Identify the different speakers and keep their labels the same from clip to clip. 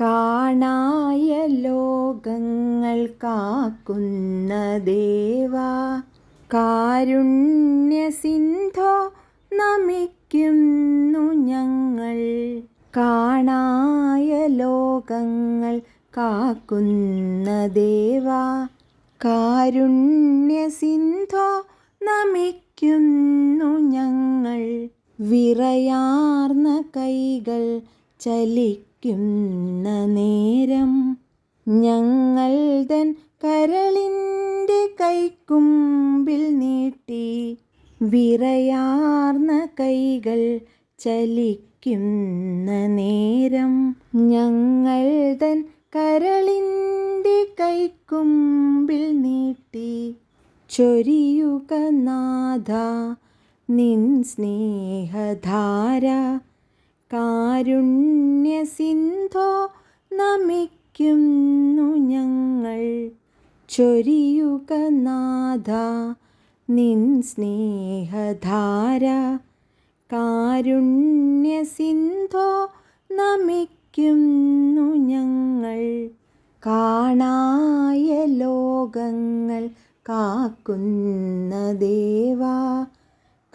Speaker 1: കാണായ ലോകങ്ങൾ കാക്കുന്ന ദേവാ. കാരുണ്യ സിന്ധോ നമിക്കുന്നു ഞങ്ങൾ. കാണായ ലോകങ്ങൾ കാക്കുന്ന ദേവാ. കാരുണ്യ സിന്ധോ നമിക്കുന്നു ഞങ്ങൾ. വിറയാർന്ന കൈകൾ ചലിക്കുന്ന നേരം ഞങ്ങൾ തൻ കരളിന്റെ കൈക്കുമ്പിൽ നീട്ടി വിറയാർന്ന കൈകൾ ചലിക്കുന്ന നേരം ഞങ്ങൾ തൻ കരളിന്റെ കൈക്കുമ്പിൽ നീട്ടി ചൊരിയുക നാഥ നിൻ സ്നേഹധാര കാരുണ്യ സിന്ധോ നമിക്കുന്നു ഞങ്ങൾ. ചൊരിയുക നാഥ നിൻ സ്നേഹധാര. കാരുണ്യസിന്ധോ നമിക്കുന്നു ഞങ്ങൾ. കാണായ ലോകങ്ങൾ കാക്കുന്ന ദേവാ.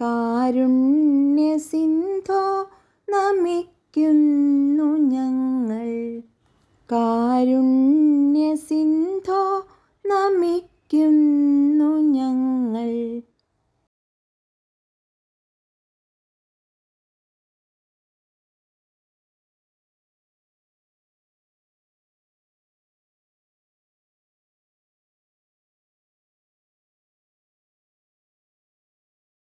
Speaker 1: കാരുണ്യ സിന്ധോ നമിക്കുന്നു ഞങ്ങൾ. കാരുണ്യ സിന്ധോ നമിക്കുന്നു